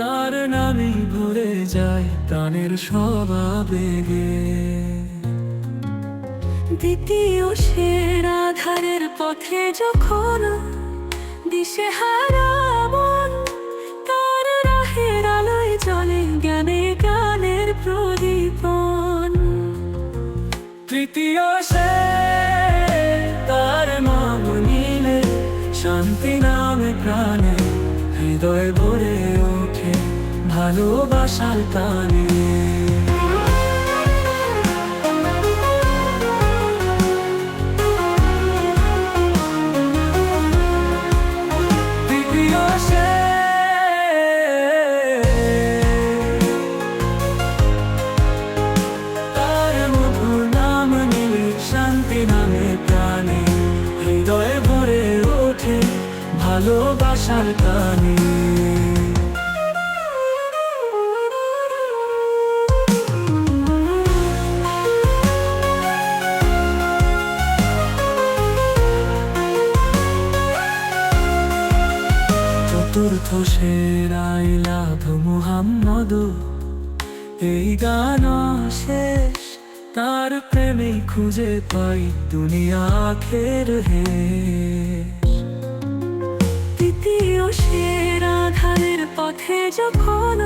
তার নামে ভরে যায় প্রাণের সব আবেগে। দ্বিতীয় সের আধারের পথে যখন দিশে হারামন তার রাহের আলোয় চলে জ্ঞানে গানের প্রদীপন। তৃতীয় সে তার নাম নিলে শান্তি নামে প্রাণে হৃদয় ভরে ভালোবাসার টানে তৃতীয় সে চতুর্থ সেরাই লাভ মুহাম্মদ। এই গান শেষ, তার প্রেমে খুঁজে পাই দুনিয়া খের হে তৃতীয় সের আধারের পথে যখন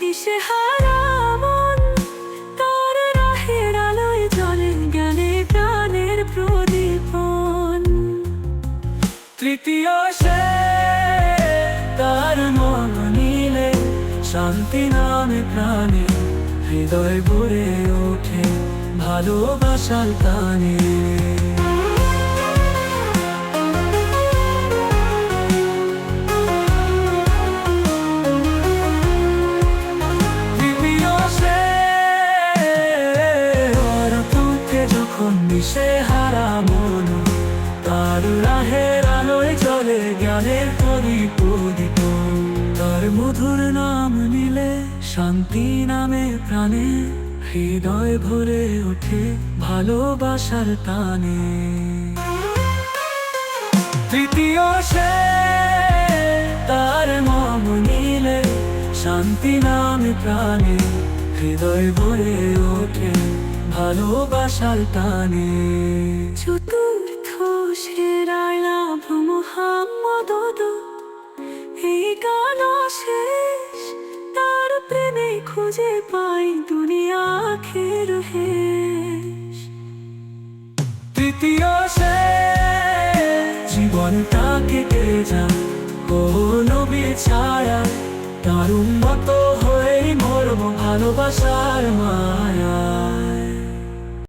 দিশে প্রদীপন। তৃতীয় শান্তি নামে প্রাণে, হৃদয় ভরে ওঠে ভালোবাসার তৃতীয় সে হারা মন, তার রাহের আলোয় চলে জ্ঞানের উদিত তার মধুর নাম নিলে শান্তি নামে প্রাণে, হৃদয় ভরে ওঠে ভালোবাসার টানে। তৃতীয় সে তার মম নিলে শান্তি নামে প্রাণে, হৃদয় ভরে ওঠে ভালোবাসার টানে। চতুর্থ খুঁজে পাই দুনিয়া খের হে তৃতীয় সে জীবনটা কেটে যায়। ও নবী ছাড়া তার উন্মত হয়ে মরব ভালোবাসার মায়া